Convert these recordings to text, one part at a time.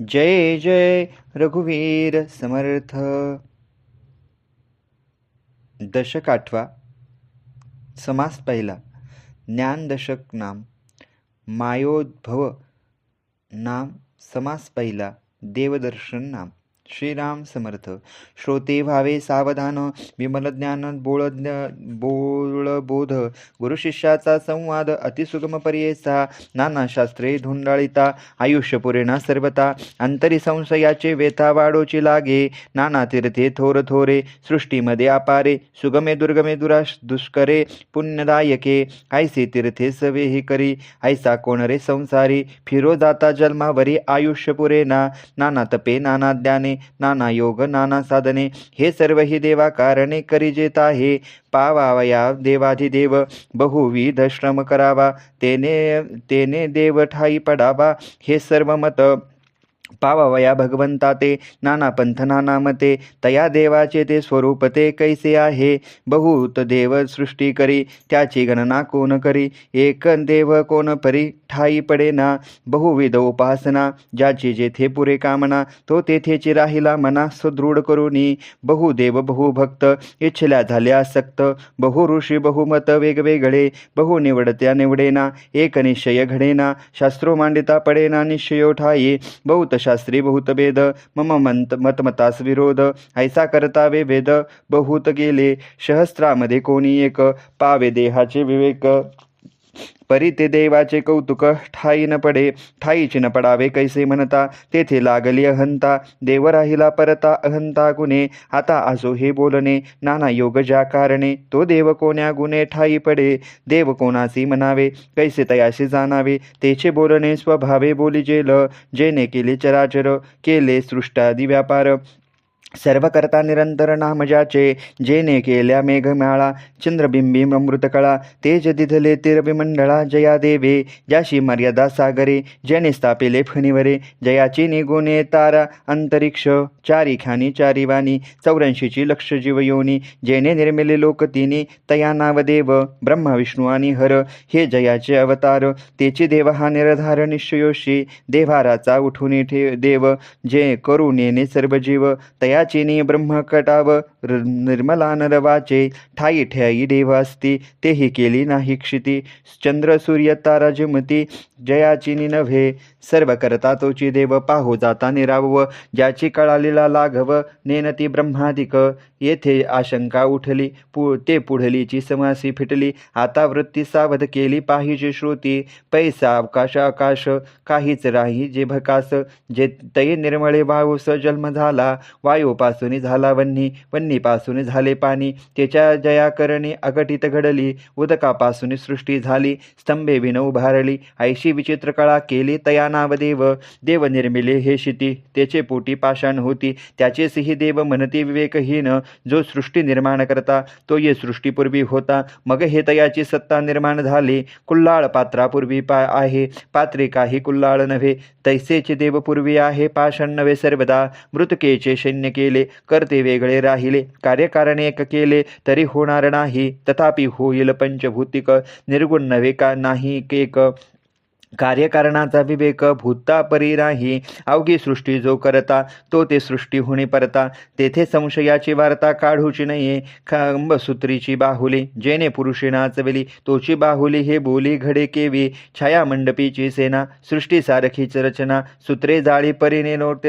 जय जय रघुवीर समर्थ. दशक आठवा. समास पहिला. ज्ञानदशक नाम. मायोद्भव नाम. समास पहिला. देवदर्शन नाम. श्रीराम समर्थ. श्रोते भावे सावधान विमल ज्ञान बोळ बोळबोध गुरुशिष्याचा संवाद अतिसुगम पर्येसा नाना शास्त्रे धुंडाळिता आयुष्य पुरेणा सर्वता अंतरी संशयाचे वेथा वाडोची लागे नाना तीर्थे थोर थोरे सृष्टीमध्ये अपारे सुगमे दुर्गमे दुराश दुष्करे पुण्यदायके ऐसे तीर्थे सवेही करी ऐसा कोण रे संसारी फिरो जाता जन्मावरी आयुष्य पुरेना नाना तपे नाना ज्ञाने नाना योग नाना साधने हे सर्व ही देवा कारणे करिजेत आहे पावावया देवाधिदेव बहुविध श्रम करावा तेने तेने देव ठाई पडावा हे सर्व मत पावावया भगवंता ते नाना पंथना नाना मते तया देवाचे ते स्वरूप ते कैसे आहे? बहुत देव सृष्टी करी त्याची गणना कोण करी? एक देव कोण परी ठाई पडेना बहुविध उपासना ज्याची जेथे पुरे कामना तो तेथेची राहिला मना सुदृढ करुनी. बहुदेव बहुभक्त इच्छल्या झाल्या सक्त बहु ऋषी बहुमत वेगवेगळे बहु निवडत्या निवडेना एक निश्चय घडेना शास्त्रो मांडिता पडेना निश्चयो ठाई बहुत शास्त्री बहुत भेद मम मंत मतमतास विरोध। ऐसा करता वे वेद बहुत गेले। सहस्त्रामध्ये कोणी एक पावे देहाचे विवेक। परी ते देवाचे कौतुक ठाई न पडे ठाईची न पडावे कैसे म्हणता तेथे लागली अहंता देव राहिला परता अहंता गुणे आता असो हे बोलणे नाना योग ज्या कारणे तो देव कोण्या गुणे ठाई पडे देव कोणासी म्हणावे कैसे तयाशी जाणावे तेचे बोलणे स्वभावे बोली जेल जेने केले चराचर केले सृष्टादी व्यापार सर्व करता निरंतर नामजाचे जेने केल्या मेघमाळा चंद्रबिंबी अमृतकळा तेज दिधले तिरविमंडळा जया देवे ज्याशी मर्यादा सागरे जेने स्थापिले फणीवरे जयाची निगुणे तारा अंतरिक्ष चारी खानी चारी वाणी चौऱ्याऐंशीची लक्ष जीवयोनी जेने निर्मिले लोक तया नाव देव ब्रह्मा विष्णू आणि हर हे जयाचे अवतार तेची देव हा निरधार निश्चयोशी देवाराचा उठून ठे देव जे करुणेने सर्व जीव तयाचेनी ब्रह्मकटाव निर्मला नरवाचे ठाई ठेई देव असती तेही केली नाही क्षिती. चंद्र सूर्य तारा जमती जयाचिनी नव्हे. सर्व करता तोची देव पाहू जाता निराव. ज्याची कळालीला लाघव नेनती ब्रह्मादिक. येथे आशंका उठली. पु ते पुढलीची समासी फिटली. आता वृत्ती सावध केली पाहिजे श्रुती. पैसा अवकाश आकाश काहीच राही जे भकास जे तये निर्मळे वायूस जन्म झाला वायूपासून झाला वन्नी वन्नीपासून झाले पाणी. त्याच्या जयाकरणी अघटित घडली उदकापासून सृष्टी झाली स्तंभे विन उभारली. ऐशी विचित्र कळा केली तया नावदेव देव. निर्मिले हे शिती त्याचे पोटी पाषाण होती. त्याचे सिही देव म्हणती विवेकहीन. जो सृष्टी निर्माण करता तो ये सृष्टीपूर्वी होता. मग हे तयाची सत्ता निर्माण झाली. कुल्हाळ पात्रापूर्वी पा आहे. पात्रे काही कुल्हाळ नव्हे. तैसेचे देवपूर्वी आहे. पाषण नव्हे सर्वदा. मृतकेचे सैन्य केले. करते वेगळे राहिले. कार्यकारण एक केले. तरी होणार नाही. तथापि होईल पंचभूतिक. निर्गुण नव्हे का नाही केक? कार्यकारणाचा विवेक भूता परी राही अवघी सृष्टी जो करता तो ते सृष्टी होणे परता. तेथे संशयाची वार्ता काढूची नये. खंब सूत्रीची बाहुली जेने पुरुषे नाचवली तोची बाहुली हे बोली घडे केवी. छाया मंडपीची सेना सृष्टी सारखीच रचना. सूत्रे जाळी परीने नोट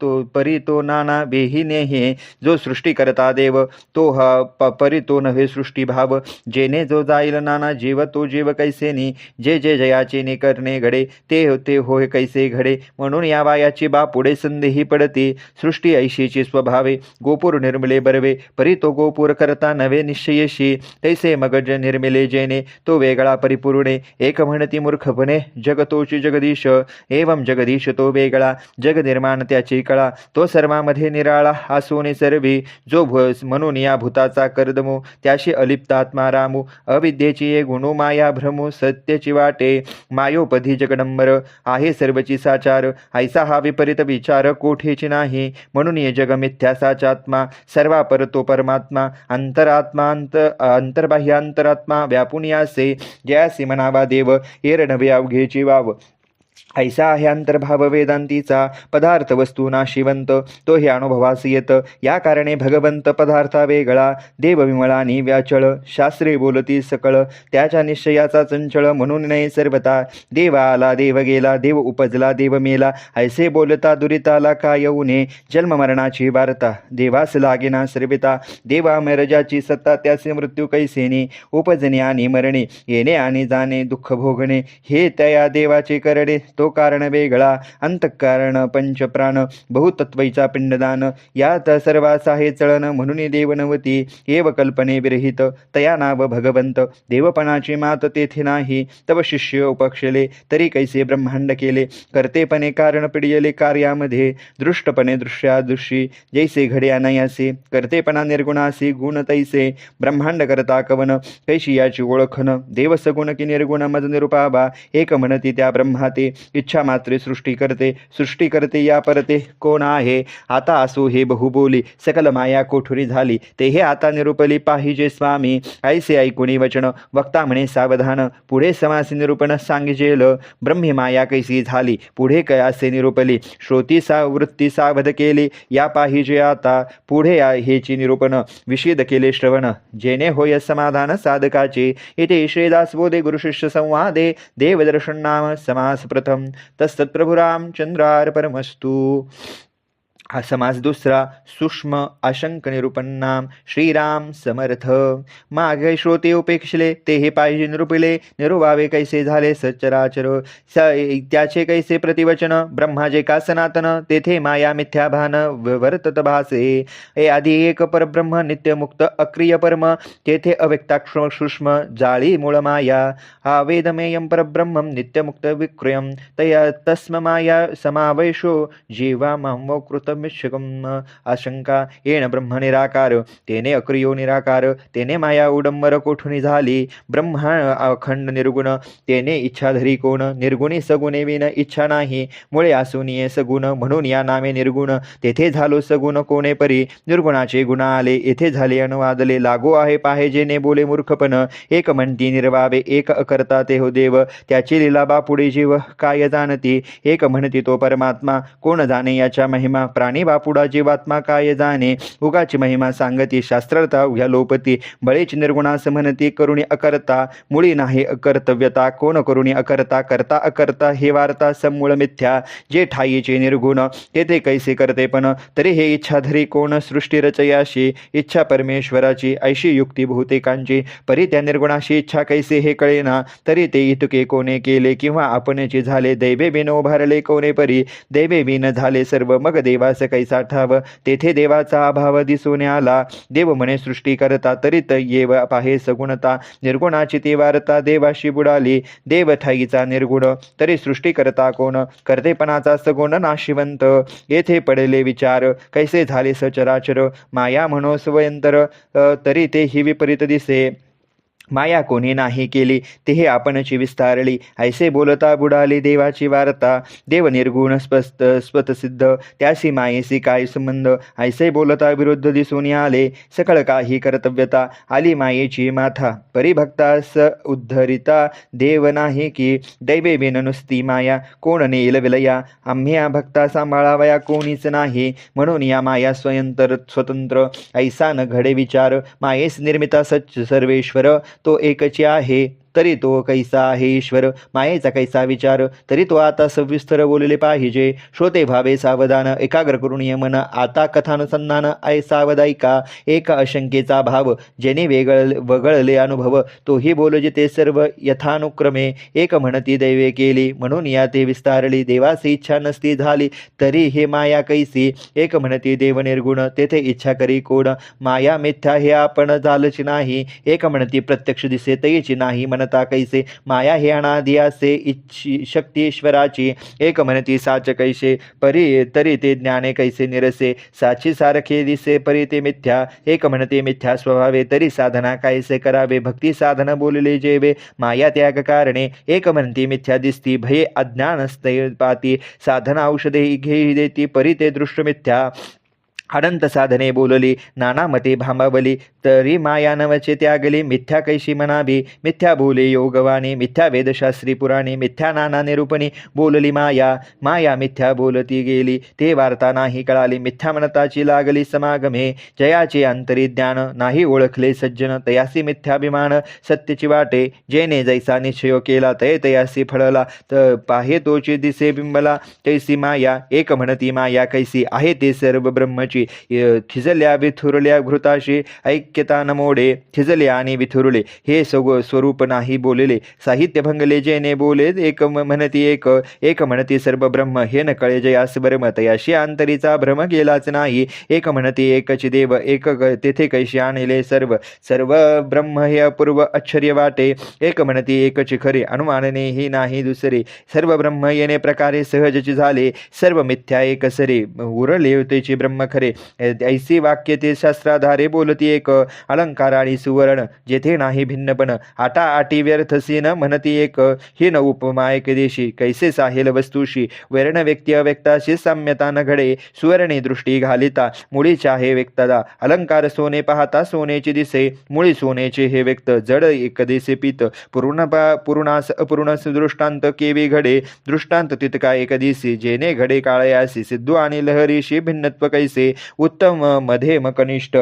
तो परी तो नाना बेहीने हे जो सृष्टी करता देव तो हा प परी तो नव्हे सृष्टी भाव. जेने जो जाईल नाना जीव तो जीव कैसेनी जे जे जयाचे निक करणे घडे ते होते होय कैसे घडे. म्हणून या वायाची बा पुढे संधीही पडते. सृष्टी ऐशीची स्वभावे गोपूर निर्मिले बरवे. परी तो गोपूर करता नवे निश्चयशी. तैसे मगज निर्मिले जेने तो वेगळा परिपूर्णे. एक म्हणती मूर्खपणे जगतोची जगदीश. एवं जगदीश तो वेगळा. जगनिर्माण त्याची कळा. तो सर्वामध्ये निराळा हासूने सर्वी. जो भ म्हणून या भूताचा कर्दमू त्याशी अलिप्त आत्मा रामू. अविद्येची ये गुणू माया भ्रमू सत्यची वाटे. मायो मायोपधी जगडंबर आहे सर्वची साचार. ऐसा हा विपरीत विचार कोठेची नाही? म्हणून ये जग मिथ्या साचात्मा. सर्वा परतो परमात्मा. अंतरात्मा अंत अंतर्बाह्य अंतरात्मा. व्यापून यासे. जयासी म्हणावा देव. एरडवे अवघेची वाव. ऐसा आहे अंतर्भाव वेदांतीचा पदार्थ वस्तू नाशिवंत तो हे अनुभवास येत. या कारणे भगवंत पदार्था वेगळा देवविमळानी व्याचळ शास्त्रे बोलती सकळ त्याच्या निश्चयाचा चंचळ म्हणून नाही सर्वता देव आला देव गेला देव उपजला देव मेला ऐसे बोलता दुरिताला का येऊ नये जन्म मरणाची वार्ता देवास लागेना सर्विता. देवा मरजाची सत्ता त्याचे मृत्यू कैसेने. उपजणे आणि मरणे येणे आणि जाणे दुःख भोगणे हे त्या देवाचे करणे. तो कारण वेगळा अंतकारण पंचप्राण बहुतत्वैचा पिंडदान यात सर्वास आहे चळण म्हणून देवनवती एव कल्पने विरहित तया नाव भगवंत देवपणाची मात तेथे नाही तव शिष्य उपक्षले तरी कैसे ब्रह्मांड केले कर्तेपणे कारण पिडियले कार्यामध्ये दृष्टपणे दृश्यादृशी जैसे घडे अनयासे कर्तेपणा निर्गुणासी गुण तैसे ब्रह्मांड करता कवन कैशी याची ओळखन देवसगुण की निर्गुण मज निरुपाबा एक म्हणती त्या ब्रह्माते इच्छा मात्रे सृष्टी करते सृष्टी करते या परते कोण आहे? आता असो हे बहुबोली सकल माया कोठुरी झाली? ते हे आता निरूपली पाहिजे स्वामी. ऐसे ऐकुणी वचन वक्ता म्हणे सावधान. पुढे समासी निरूपण सांगजेल. ब्रह्मी माया कैसी झाली? पुढे कयासे निरूपली? श्रोती सा वृत्ती सावध केली? या पाहिजे आता. पुढे या हेची निरूपण विषेद केले श्रवण. जेणे होय समाधान साधकाचे. इथे श्रीदासबोधे गुरुशिष्य संवादे. देवदर्शन नाम समास प्रथम. तत्प्रभुरामचंद्रार परमस्तु हा समास दुसरा सूक्ष्म अशंक निरूपणाम श्रीराम समर्थ। मागे श्रोते उपेक्षले ते हे पाहिजे निरूपिले निरुवावे कैसे झाले सचराचर स त्याचे कैसे प्रतिवचन? ब्रह्माजे का सनातन? तेथे माया मिथ्या भान व- वर्तत भासे। हे आधी एक परब्रह्म नित्यमुक्त अक्रिय परम तेथे अव्यक्ताक्ष सूक्ष्म जाळी मूळ माया। हा वेदमेयम परब्रह्म नित्यमुक्त विक्रयं। तया तस्म माया समावेशो जीवा कृतमिच्छकम् आशंका. येण ब्रह्म निराकार तेने अक्रियो निराकार तेने माया उडंबर कोठुनी झाली? ब्रह्मा अखंड निर्गुण तेने इच्छाधरी कोण? निर्गुणी सगुणे विन इच्छा नाही. मुळे असूनिये सगुण म्हणून या नामे निर्गुण. तेथे झालो सगुण कोणे परी? निर्गुणाचे गुण आले येथे झाले अनुवादले. लागू आहे पाहिजेने बोले मूर्खपण. एक म्हणती निर्वावे एक अकर्ता ते हो देव. त्याची लीला पुढे जीव काय जाणती? एक म्हणती तो परमात्मा. कोण जाणे याच्या महिमा? प्राणी बापुडा जीवात्मा काय जाणे? उगाची महिमा सांगती शास्त्रता उघ्या लोपती. बळीच निर्गुणास म्हणती करुणी अकर्ता. मुळी नाही अकर्तव्यता कोण करुणी अकर्ता? करता अकर्ता हे वार्ता समूळ मिथ्या. जे ठाईचे निर्गुण तेथे कैसे करते पण? तरी हे इच्छाधरी कोण सृष्टी रचयाशी? इच्छा परमेश्वराची ऐशी युक्ती बहुतेकांची. परी त्या निर्गुणाशी इच्छा कैसे हे कळेना? तरी ते इतके कोणे केले किंवा आपणचे झाले. दैवे बिन उभारले कोणे परी? दैवे बिन झाले सर्व मग देवास कैसा ठाव तेथे देवाचा अभाव दिसून आला. देव म्हणे सृष्टी करता तरी त येव पाहे सगुणता. निर्गुणाची ती वार्ता देवाशी बुडाली. देव ठाईचा निर्गुण तरी सृष्टी करता कोण? कर्तेपणाचा सगुण नाशिवंत. येथे पडले विचार कैसे झाले सचराचर? माया म्हणो स्वयंतर तरी ते ही विपरीत दिसे. माया कोणी नाही केली ते हे आपणची विस्तारली. ऐसे बोलता बुडाली देवाची वार्ता. देव निर्गुण स्पष्ट स्वतसिद्ध. त्याशी मायेशी काय संबंध? ऐसे बोलता विरुद्ध दिसून आले. सकळ काही कर्तव्यता. आली मायेची माथा. परिभक्तास उद्धरिता. देव नाही की दैवे बिन नुसती माया. कोण नेल विलया? आम्ही या भक्ता सांभाळावया कोणीच नाही. म्हणून या माया स्वयंतर स्वतंत्र. ऐसा न घडे विचार. मायेस निर्मिता सच्च सर्वेश्वर. तो एकची आहे. तरी तो कैसा आहे ईश्वर मायेचा कैसा विचार तरी तो आता सविस्तर बोलले पाहिजे. श्रोते भावे सावधान एकाग्र करून यमन आता कथानुसंधान ऐ सावधायिका. एक अशंकेचा भाव जेने वेगळ वगळले अनुभव. तोही बोलजे ते सर्व यथानुक्रमे. एक म्हणती दैवे केली म्हणून या ते विस्तारली. देवासी इच्छा नसती झाली तरी हे माया कैसी? एक म्हणती देव निर्गुण तेथे इच्छा करी कोण? माया मिथ्या हे आपण झालची नाही. एक म्हणती प्रत्यक्ष दिसे तैची नाही. म्हण म्हणता कैसे? माया हे अनादी असे इच्छी शक्ती ईश्वराची एक म्हणती साच कैसे? परी तरी ते ज्ञाने कैसे निरसे? साची सारखे दिसे परी ते मिथ्या एक म्हणते मिथ्या स्वभावे तरी साधना कैसे करावे? भक्ती साधन बोलले जेवे माया त्याग कारणे एक म्हणती मिथ्या दिसती भये अज्ञानस्ते पाती साधना औषधे घेई देती परी ते दृष्ट मिथ्या अनंत साधने बोलली नाना मते भांबावली तरी माया नवचे त्यागली मिथ्या कैशी मनाबी मिथ्या बोले योगवाणी मिथ्या वेदशास्त्री पुराणी मिथ्या नाना निरूपणी बोलली माया माया मिथ्या बोलती गेली ते वार्ता नाही कळाली मिथ्या मनताची लागली समागमे जयाचे अंतरी ज्ञान नाही ओळखले सज्जन तयासी मिथ्याभिमान सत्यची वाटे जेने जैसा निश्चय केला तय तयासी फळला त पाहे तोची दिसे बिंबला तैसी माया एक म्हणती माया कैसी आहे ते सर्व ब्रह्मची य- थिजल्या विथुरल्या घृताशी ऐक्यता नमोडे मोडे थिजले आणि विथुरले. हे सगो स्वरूप नाही बोलले. साहित्य भंगले जेने बोले एक म्हणती एक एक म्हणती सर्व ब्रह्म हे न कळे जयास ब्रह्म तयाशी अंतरीचा भ्रम गेलाच नाही. एक म्हणती एकच देव एक ग- तेथे कैशी आणले सर्व. सर्व ब्रह्म हे अपूर्व आश्चर्य वाटे. एक म्हणती एकच खरे अनुमानने ही नाही दुसरे. सर्व ब्रह्म येणे प्रकारे सहजची झाले. सर्व मिथ्या एक सरे उरले तेचे ब्रह्म खरे. ऐसी वाक्य ते शास्त्राधारे बोलती एक अलंकार आणि सुवर्ण जेथे नाही भिन्नपण आटा आटी व्यर्थसी न म्हणती एक हिन न उपमा एक देशी कैसे साहेल वस्तूशी. वर्ण व्यक्ती अव्यक्ताशी साम्यता न घडे सुवर्णी दृष्टी घालिता. मुळीच्या हे व्यक्तदा अलंकार सोने पाहता सोनेचे दिसे. मुळी सोनेचे हे व्यक्त जड एक दिसे पित. पूर्ण पूर्णास अपूर्ण दृष्टांत केवी घडे. दृष्टांत तितका एक दिसी जेने घडे काळयासी सिद्धू आणि लहरीशी भिन्नत्व कैसे. उत्तम मध्यम कनिष्ठ.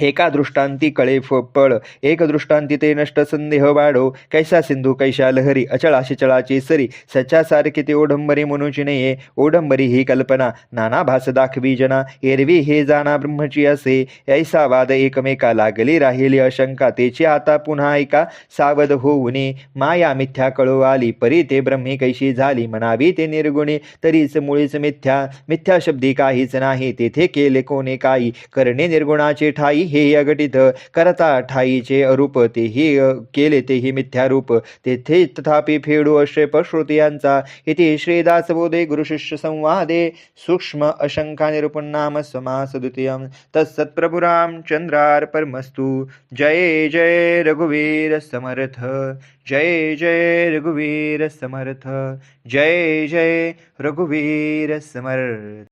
एका दृष्टांती कळे फ पळ एक दृष्टांती ते नष्ट संदेह वाढो. कैसा सिंधू कैशा लहरी अचळाशिचळाची सरी सच्यासारखी ते ओढंबरी मनुची नये ओढंबरी ही कल्पना. नाना भास दाखवी जना एरवी हे जाणा ब्रह्मची असे. ऐसा वाद एकमेका लागली राहिली अशंका तेची आता पुन्हा ऐका. सावध होऊने माया मिथ्या कळो आली परी ते ब्रह्मी कैशी झाली म्हणावी ते निर्गुणी तरीच मुळीच मिथ्या. मिथ्या शब्दी काहीच नाही तेथे केले कोणे काही. करणे निर्गुणाचे ठाई हे अघटित करता ठाईचे अरूप तेही अ, केले तेही मिथ्यारूप. तेथे तथापि फेडू अश्रेप श्रुतियांचा इति श्रीदासबोधे गुरुशिष्य संवादे सूक्ष्म अशंका निरूपणाम समास द्वितीयं परमस्तु जय जय रघुवीर समर्थ. जय जय रघुवीर समर्थ. जय जय रघुवीर समर्थ.